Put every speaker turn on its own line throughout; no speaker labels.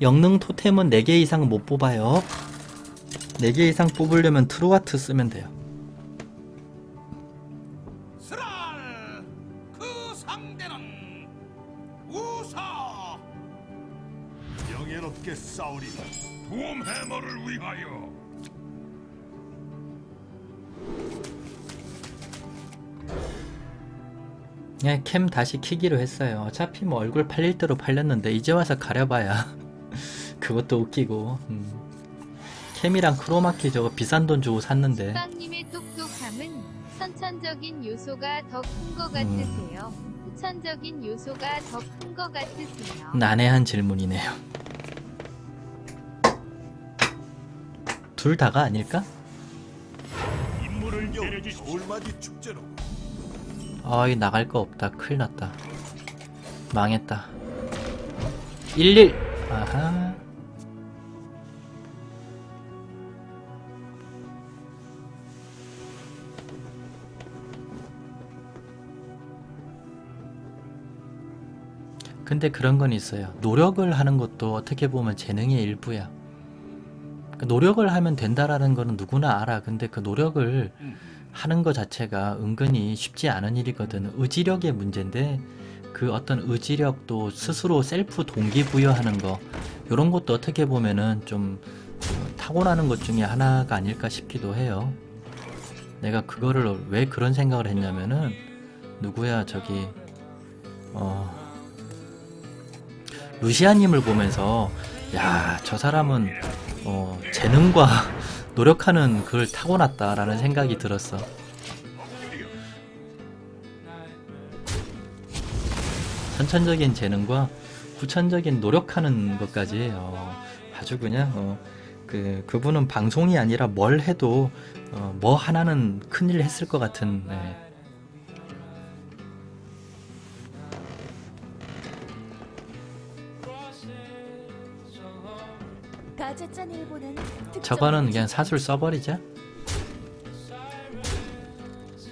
영능 토템은 4개 이상 못 뽑아요. 4개 이상 뽑으려면 트루아트 쓰면 돼요.
그
싸우리라.
돔 해머를 위하여
예, 캠 다시 키기로 했어요. 어차피 뭐 얼굴 팔릴 대로 팔렸는데 이제 와서 가려봐야 그것도 웃기고. 음. 캠이랑 크로마키 저거 비싼 돈 주고 샀는데
빵님의 똑똑함은 선천적인 요소가 더 큰 것 같으세요. 후천적인 요소가 더 큰 것 같으세요.
난해한 질문이네요. 둘 다가 아닐까?
임무를 영 겨울맞이 축제로
어이 나갈 거 없다. 큰일 났다. 망했다. 11 아하. 근데 그런 건 있어요. 노력을 하는 것도 어떻게 보면 재능의 일부야. 그 노력을 하면 된다라는 거는 누구나 알아. 근데 그 노력을 하는 것 자체가 은근히 쉽지 않은 일이거든. 의지력의 문제인데 그 어떤 의지력도 스스로 셀프 동기부여하는 거 이런 것도 어떻게 보면은 좀 어, 타고나는 것 중에 하나가 아닐까 싶기도 해요. 내가 그거를 왜 그런 생각을 했냐면은 누구야 저기 어 루시아님을 보면서 야 저 사람은 어 재능과 노력하는 그걸 타고났다라는 생각이 들었어. 선천적인 재능과 후천적인 노력하는 것까지 어, 아주 그냥 어, 그 그분은 방송이 아니라 뭘 해도 어, 뭐 하나는 큰일 했을 것 같은 네. 저거는 그냥 사술 써버리자.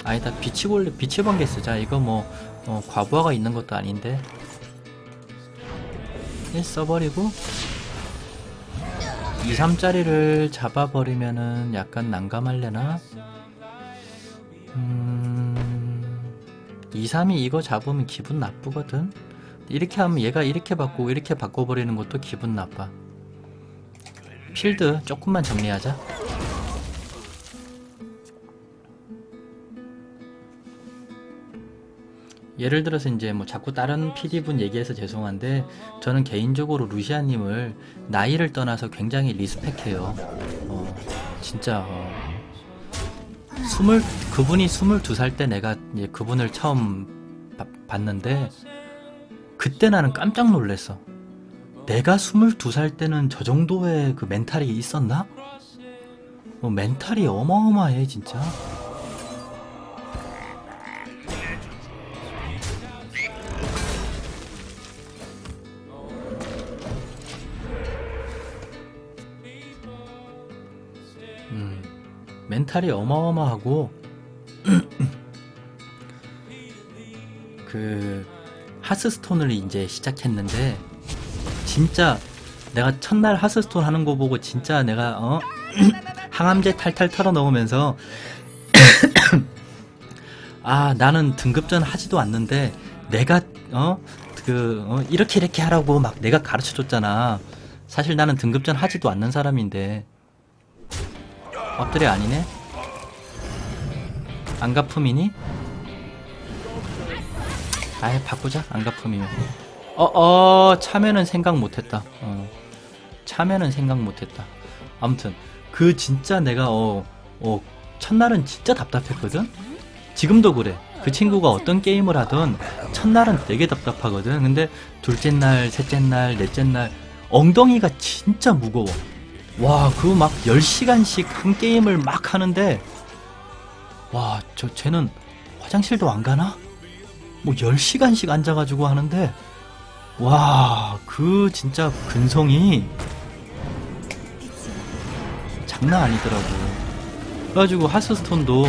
아니다 비치볼리 비치번개 쓰자. 이거 뭐 어, 과부하가 있는 것도 아닌데. 네, 써버리고 2, 3짜리를 잡아버리면은 약간 난감할래나? 음... 2, 3이 이거 잡으면 기분 나쁘거든? 이렇게 하면 얘가 이렇게 바꾸고 이렇게 바꿔버리는 것도 기분 나빠. 필드 조금만 정리하자. 예를 들어서 이제 뭐 자꾸 다른 PD분 얘기해서 죄송한데 저는 개인적으로 루시아님을 나이를 떠나서 굉장히 리스펙해요. 어, 진짜 어, 스물 그분이 22살 때 내가 그분을 처음 바- 봤는데 그때 나는 깜짝 놀랐어. 내가 22살 때는 저 정도의 그 멘탈이 있었나? 어, 멘탈이 어마어마해 진짜. 음, 멘탈이 어마어마하고 그 하스스톤을 이제 시작했는데 진짜 내가 첫날 하스스톤 하는 거 보고 진짜 내가 어? 항암제 탈탈 털어 넣으면서 아 나는 등급전 하지도 않는데 내가 어그 어, 이렇게 이렇게 하라고 막 내가 가르쳐 줬잖아. 사실 나는 등급전 하지도 않는 사람인데. 엎드려 아니네? 안가품이니? 아예 바꾸자 안가품이면 어 어 참여는 생각 못했다. 어. 참여는 생각 못했다. 아무튼 그 진짜 내가 어, 어 첫날은 진짜 답답했거든? 지금도 그래. 그 친구가 어떤 게임을 하든 첫날은 되게 답답하거든. 근데 둘째 날 셋째 날 넷째 날 엉덩이가 진짜 무거워. 와 그거 막 10시간씩 한 게임을 막 하는데 와 저 쟤는 화장실도 안 가나? 뭐 10시간씩 앉아가지고 하는데 와, 그 진짜 근성이 장난 아니더라고. 그래가지고 하스스톤도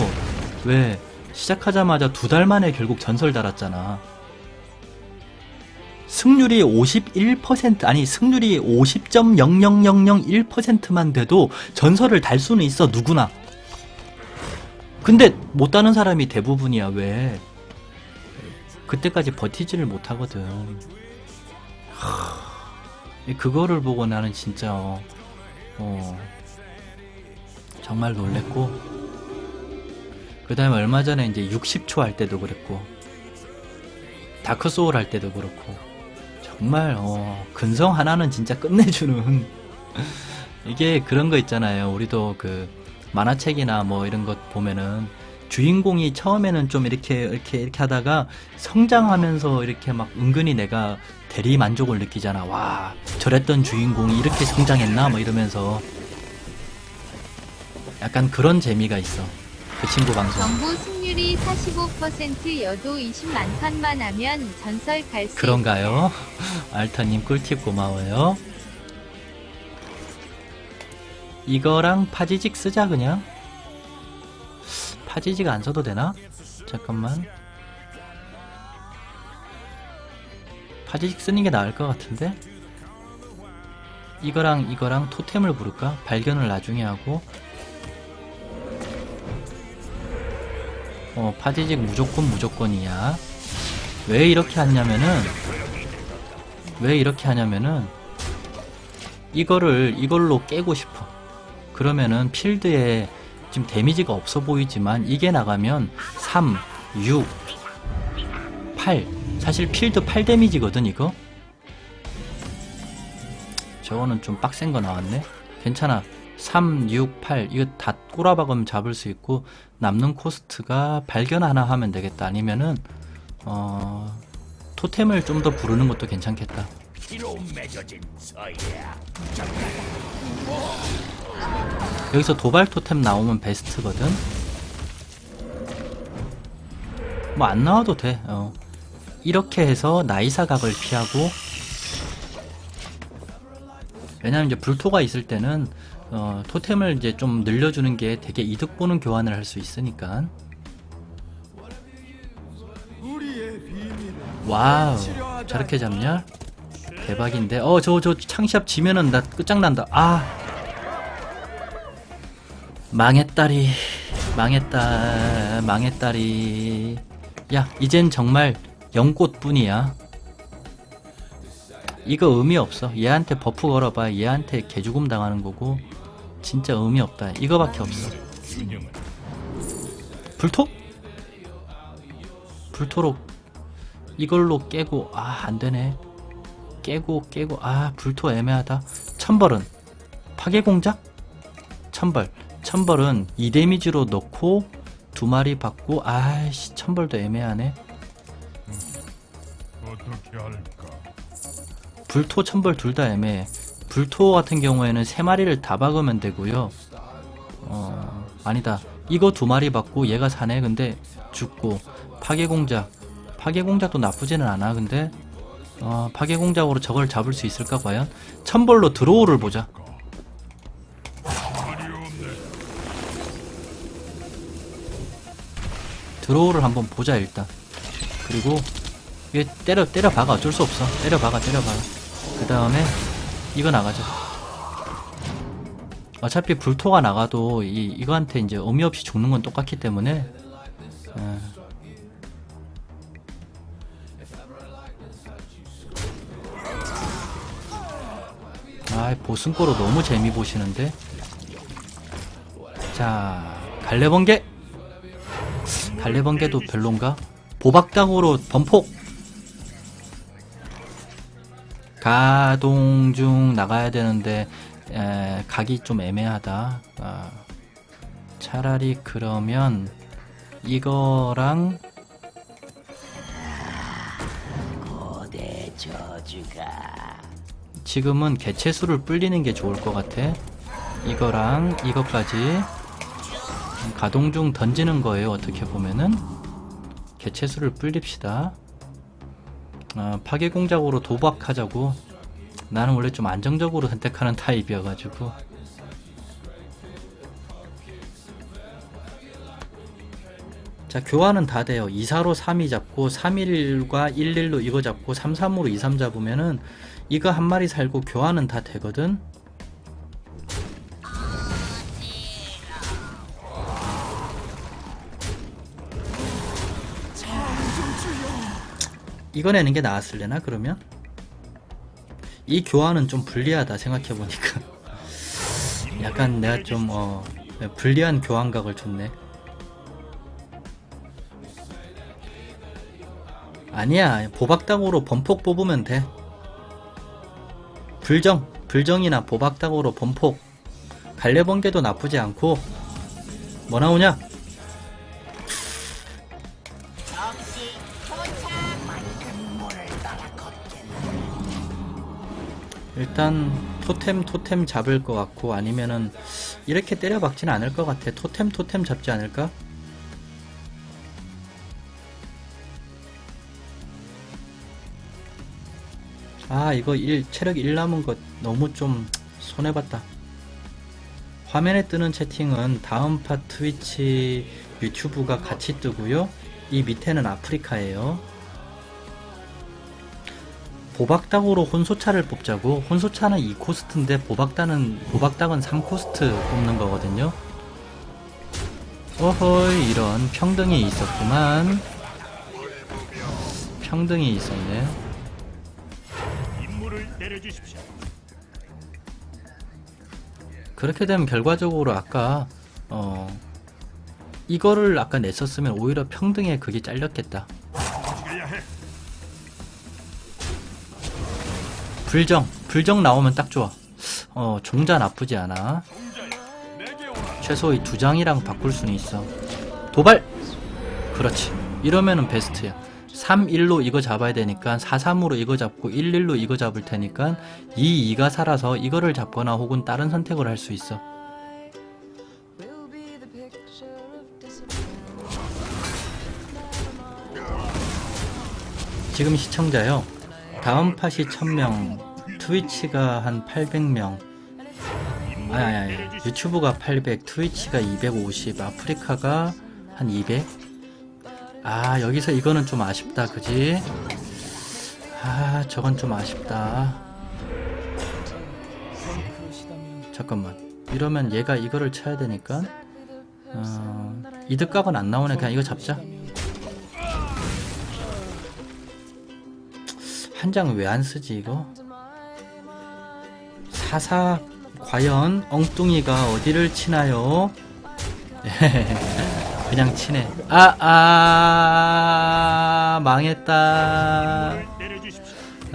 왜 시작하자마자 두 달 만에 결국 전설 달았잖아. 승률이 51% 아니 승률이 50.00001%만 돼도 전설을 달 수는 있어 누구나. 근데 못 따는 사람이 대부분이야 왜? 그때까지 버티지를 못하거든. 하, 그거를 보고 나는 진짜 어, 어, 정말 놀랬고 그 다음에 얼마 전에 이제 60초 할 때도 그랬고 다크 소울 할 때도 그렇고 정말 어, 근성 하나는 진짜 끝내주는 이게 그런 거 있잖아요. 우리도 그 만화책이나 뭐 이런 것 보면은 주인공이 처음에는 좀 이렇게 이렇게 이렇게 하다가 성장하면서 이렇게 막 은근히 내가 대리 만족을 느끼잖아. 와 저랬던 주인공이 이렇게 성장했나 뭐 이러면서 약간 그런 재미가 있어. 그 친구 방송.
정부 승률이 45%여도 20만 판만 하면 전설 갈 수
그런가요? 알타님 꿀팁 고마워요. 이거랑 파지직 쓰자 그냥. 파지직 안 써도 되나? 잠깐만. 파지직 쓰는 게 나을 것 같은데? 이거랑 이거랑 토템을 부를까? 발견을 나중에 하고. 어, 파지직 무조건 무조건이야. 왜 이렇게 하냐면은, 왜 이렇게 하냐면은, 이거를, 이걸로 깨고 싶어. 그러면은 필드에 지금 데미지가 없어 보이지만 이게 나가면 3, 6, 8. 사실 필드 8 데미지거든, 이거? 저거는 좀 빡센 거 나왔네? 괜찮아. 3, 6, 8. 이거 다 꼬라박으면 잡을 수 있고, 남는 코스트가 발견 하나 하면 되겠다. 아니면은, 어, 토템을 좀 더 부르는 것도 괜찮겠다. 여기서 도발 토템 나오면 베스트거든. 뭐 안 나와도 돼. 어. 이렇게 해서 나이사 각을 피하고 왜냐면 이제 불토가 있을 때는 어, 토템을 이제 좀 늘려주는 게 되게 이득 보는 교환을 할 수 있으니까. 와우 저렇게 잡냐? 대박인데 어 저 저 창시합 지면은 나 끝장난다 아 망했다리 망했다 망했다리. 야 이젠 정말 연꽃뿐이야. 이거 의미 없어. 얘한테 버프 걸어봐. 얘한테 개죽음 당하는 거고 진짜 의미 없다. 이거밖에 없어. 불토? 불토로 이걸로 깨고 아 안되네. 깨고 깨고 아 불토 애매하다. 천벌은? 파괴공작? 천벌 천벌은 2데미지로 넣고 두 마리 받고 아이씨 천벌도 애매하네.
어떻게 할까?
불토 천벌 둘 다 애매해. 불토 같은 경우에는 세 마리를 다 박으면 되고요. 어 아니다. 이거 두 마리 받고 얘가 사네. 근데 죽고. 파괴공작. 파괴공작도 나쁘지는 않아. 근데 어, 파괴공작으로 저걸 잡을 수 있을까 과연? 천벌로 드로우를 보자 드로우를 한번 보자 일단. 그리고 얘 때려 때려 박아. 어쩔 수 없어. 때려 박아 때려 박아. 그 다음에 이거 나가자. 어차피 불토가 나가도 이 이거한테 이제 의미 없이 죽는 건 똑같기 때문에 어. 아 보승꼬로 너무 재미 보시는데? 자 갈래번개 갈래번개도 별론가? 보박당으로 범폭! 가동 중 나가야 되는데 에, 각이 좀 애매하다. 아, 차라리 그러면 이거랑 지금은 개체수를 불리는 게 좋을 것 같아. 이거랑 이것까지 가동 중 던지는 거예요. 어떻게 보면은 개체수를 불립시다. 어, 파괴 공작으로 도박하자고. 나는 원래 좀 안정적으로 선택하는 타입이어 가지고. 자 교환은 다 돼요 2사로 3이 잡고 3일과 11로 이거 잡고 33으로 23 잡으면은 이거 한 마리 살고 교환은 다 되거든 이거 내는 게 나았을래나 그러면? 이 교환은 좀 불리하다 생각해보니까. 약간 내가 좀 어, 불리한 교환각을 줬네. 아니야 보박당으로 범폭 뽑으면 돼. 불정 불정이나 보박당으로 범폭. 갈래번개도 나쁘지 않고. 뭐 나오냐 일단 토템 토템 잡을 것 같고 아니면은 이렇게 때려박지는 않을 것 같아. 토템 토템 잡지 않을까? 아 이거 1, 체력 1 남은 거 너무 좀 손해봤다. 화면에 뜨는 채팅은 다음 파 트위치 유튜브가 같이 뜨고요. 이 밑에는 아프리카예요 보박당으로 혼소차를 뽑자고 혼소차는 2코스트인데 보박당은 보박당은 3코스트 뽑는 거거든요 어허이 이런 평등이 있었구만 평등이 있었네. 그렇게 되면 결과적으로 아까 어 이거를 아까 냈었으면 오히려 평등에 그게 잘렸겠다. 불정 불정 나오면 딱 좋아. 어 종자 나쁘지 않아. 최소 이 두 장이랑 바꿀 수는 있어. 도발. 그렇지. 이러면은 베스트야. 3, 1로 이거 잡아야 되니까 4, 3으로 이거 잡고 1, 1로 이거 잡을 테니까 2, 2가 살아서 이거를 잡거나 혹은 다른 선택을 할 수 있어. 지금 시청자요. 다음 팟이 1000명, 트위치가 한 800명, 아니, 아니, 아니, 유튜브가 800, 트위치가 250, 아프리카가 한 200? 아, 여기서 이거는 좀 아쉽다, 그지? 아, 저건 좀 아쉽다. 잠깐만. 이러면 얘가 이거를 쳐야 되니까, 어, 이득각은 안 나오네. 그냥 이거 잡자. 한장왜 안 쓰지, 이거? 사사, 과연 엉뚱이가 어디를 치나요? 그냥 치네. 아, 아, 망했다.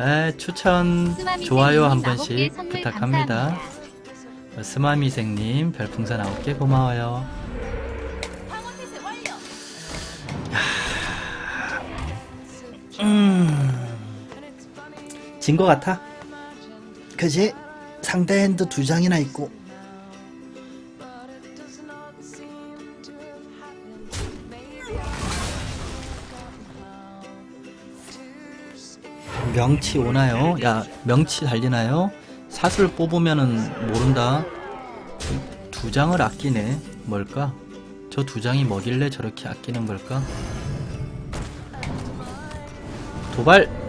에, 추천, 좋아요 한 번씩 부탁합니다. 어, 스마미생님, 별풍선 9개 고마워요. 음, 진 것 같아. 그지? 상대 핸드 두 장이나 있고. 명치 오나요? 야, 명치 달리나요? 사슬 뽑으면은 모른다. 두 장을 아끼네. 뭘까? 저 두 장이 뭐길래 저렇게 아끼는 걸까? 도발!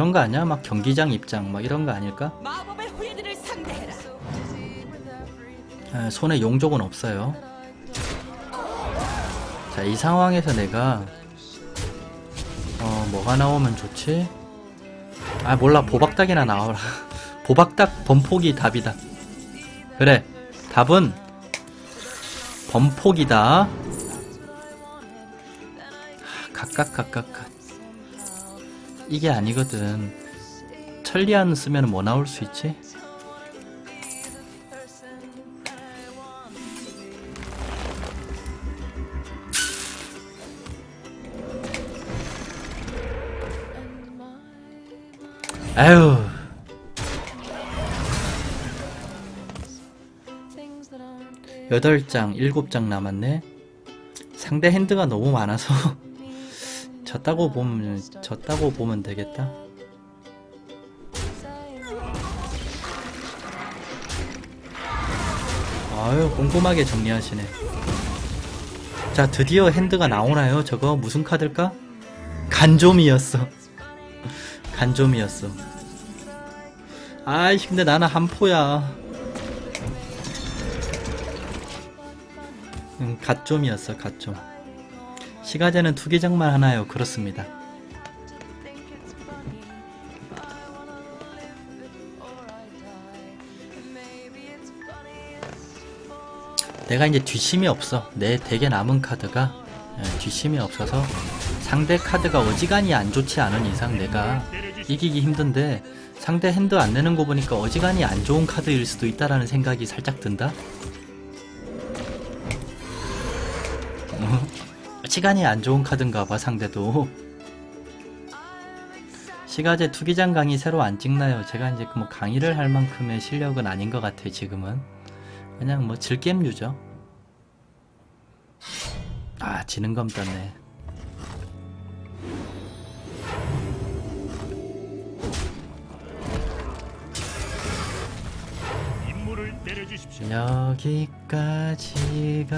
그런 거 아니야? 막 경기장 입장 막 이런 거 아닐까? 에, 손에 용족은 없어요. 자, 이 상황에서 내가 어, 뭐가 나오면 좋지? 아, 몰라. 보박닭이나 나와라. 보박닭 범폭이 답이다. 그래. 답은 범폭이다. 하, 각각 각각 각. 이게 아니거든. 천리안 쓰면 뭐 나올 수 있지? 아유. 여덟 장, 일곱 장 남았네. 상대 핸드가 너무 많아서 졌다고 보면 졌다고 보면 되겠다. 아유 꼼꼼하게 정리하시네. 자 드디어 핸드가 나오나요? 저거 무슨 카드일까? 간좀이었어. 간좀이었어. 아이씨 근데 나는 한포야. 음, 갓좀이었어 갓좀. 시가제는 투기장만 하나요? 그렇습니다. 내가 이제 뒷심이 없어. 내 덱에 남은 카드가 예, 뒷심이 없어서 상대 카드가 어지간히 안 좋지 않은 이상 내가 이기기 힘든데 상대 핸드 안 내는 거 보니까 어지간히 안 좋은 카드일 수도 있다라는 생각이 살짝 든다. 시간이 안 좋은 카드인가 봐 상대도 시가제 투기장 강의 새로 안 찍나요? 제가 이제 뭐 강의를 할 만큼의 실력은 아닌 것 같아요 지금은 그냥 뭐 즐겜류죠 아 지는 검 떴네. 여기까지가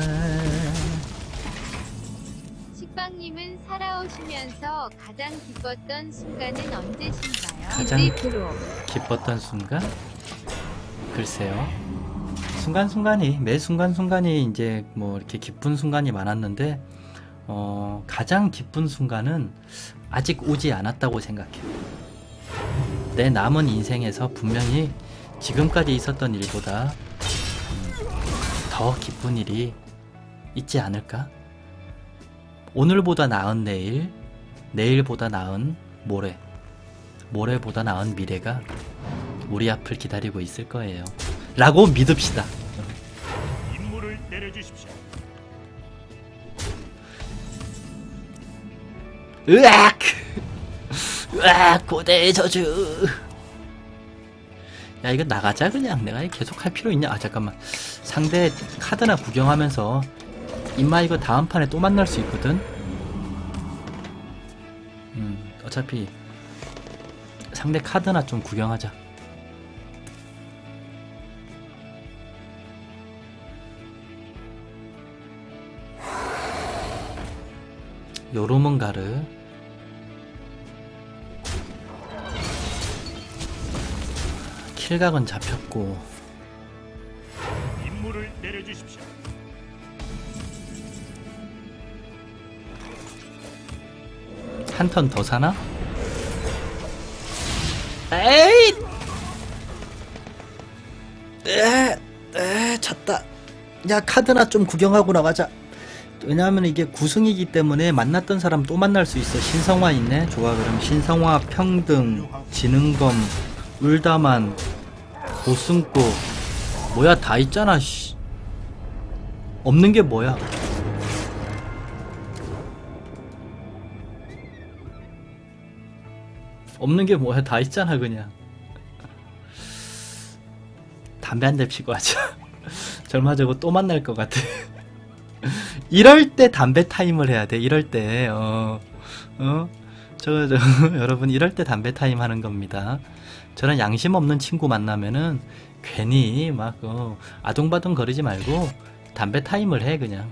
살아오시면서 가장 기뻤던 순간은 언제신가요?
가장-
프로.
기뻤던 순간? 글쎄요. 순간순간이, 매 순간순간이 이제 뭐 이렇게 기쁜 순간이 많았는데, 어, 가장 기쁜 순간은 아직 오지 않았다고 생각해요. 내 남은 인생에서 분명히 지금까지 있었던 일보다 음, 더 기쁜 일이 있지 않을까? 오늘보다 나은 내일, 내일보다 나은 모레, 모레보다 나은 미래가 우리 앞을 기다리고 있을 거예요. 라고 믿읍시다.
임무를 내려주십시오.
으악! 으악! 고대의 저주! 야, 이거 나가자, 그냥. 내가 계속 할 필요 있냐? 아, 잠깐만. 상대 카드나 구경하면서, 임마 이거 다음 판에 또 만날 수 있거든? 음, 어차피, 상대 카드나 좀 구경하자. 요로문가르 킬각은 잡혔고
임무를 내려주십시오.
한 턴 더 사나? 에이! 에, 에, 졌다. 야, 카드나 좀 구경하고 나가자. 왜냐하면 이게 구승이기 때문에 만났던 사람 또 만날 수 있어. 신성화 있네. 좋아, 그럼 신성화, 평등, 지능검, 울다만, 보승고. 뭐야, 다 있잖아, 씨. 없는 게 뭐야? 없는 게 뭐야? 다 있잖아 그냥. 담배 한 대 피고 하자. 저거 또 만날 것 같아. 이럴 때 담배 타임을 해야 돼 이럴 때. 어, 어? 저, 저, 여러분 이럴 때 담배 타임 하는 겁니다. 저런 양심 없는 친구 만나면은 괜히 막 어, 아둥바둥 거리지 말고 담배 타임을 해 그냥